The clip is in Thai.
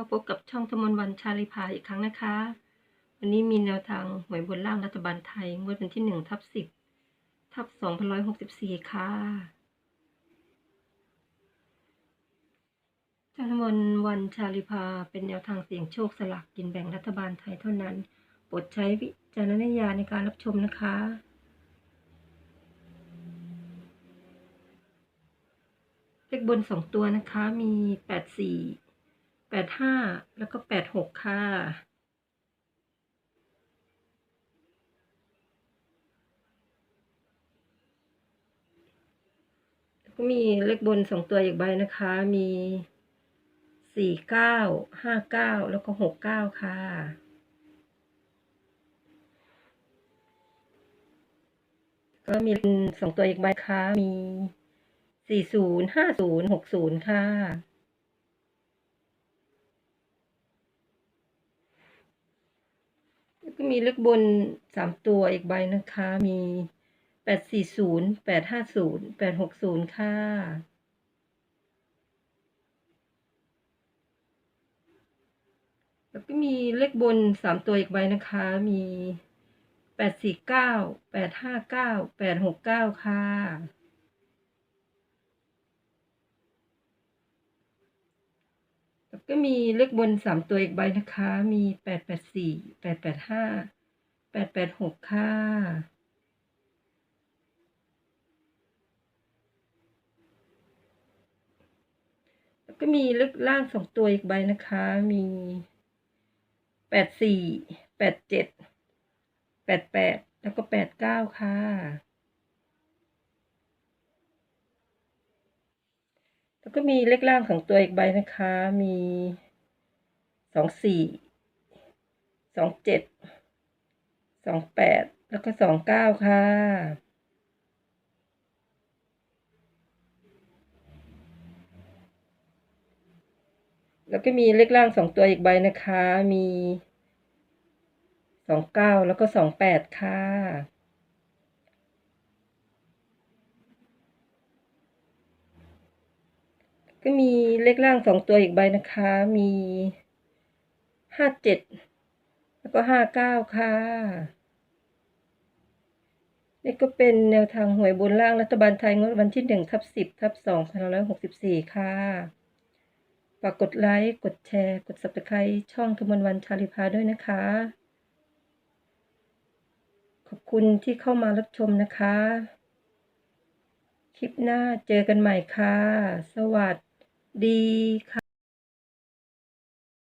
มาพบกับช่องธมนวันชาลิพาอีกครั้งนะคะ วันนี้มีแนวทางหวยบนล่างรัฐบาลไทยงวดวันที่หนึ่งทับสิบทับสองพันร้อยหกสิบสี่ค่ะช่องธมนวันชาลิพาเป็นแนวทางเสี่ยงโชคสลากกินแบ่งรัฐบาลไทยเท่านั้นโปรดใช้วิจารณญาณในการรับชมนะคะเลขบนสองตัวนะคะมีแปดสี่ แปดห้าแล้วก็แปดหกค่ะ ก็มีเลขบนสองตัวอีกใบนะคะ มีสี่เก้าห้าเก้าแล้วก็หกเก้าค่ะก็มีสองตัวอีกใบค่ะ มีสี่ศูนย์ห้าศูนย์หกศูนย์ค่ะ แล้ว ก็มีเลขบนสามตัวอีกใบนะคะ มีแปดสี่ศูนย์แปดห้าศูนย์แปดหกศูนย์ค่ะแล้วก็มีเลขบนสามตัวอีกใบนะคะ มีแปดสี่เก้าแปดห้าเก้าแปดหกเก้าค่ะ แล้วก็มีเลขบนสามตัวอีกใบนะคะ มีแปดแปดสี่แปดแปดห้าแปดแปดหกค่ะ แล้วก็มีเลขล่างสองตัวอีกใบนะคะ มีแปดสี่แปดเจ็ดแปดแปดแล้วก็แปดเก้าค่ะ แล้วก็มีเลขล่างสองตัวอีกใบนะคะ มีสองสี่สองเจ็ดสองแปดแล้วก็สองเก้าค่ะแล้วก็มีเลขล่างสองตัวอีกใบนะคะ มีสองเก้าแล้วก็สองแปดค่ะ ก็มีเลขล่างสองตัวอีกใบนะคะ มีห้าเจ็ดแล้วก็ห้าเก้าค่ะนี่ก็เป็นแนวทางหวยบนล่างรัฐบาลไทยงวดวันที่หนึ่งทับสิบทับสองพันร้อยหกสิบสี่ค่ะฝากกดไลค์กดแชร์ กด subscribe ช่องกมลวันชาลิพาด้วยนะคะ ขอบคุณที่เข้ามารับชมนะคะ คลิปหน้าเจอกันใหม่ค่ะ สวัสดี ดีค่ะ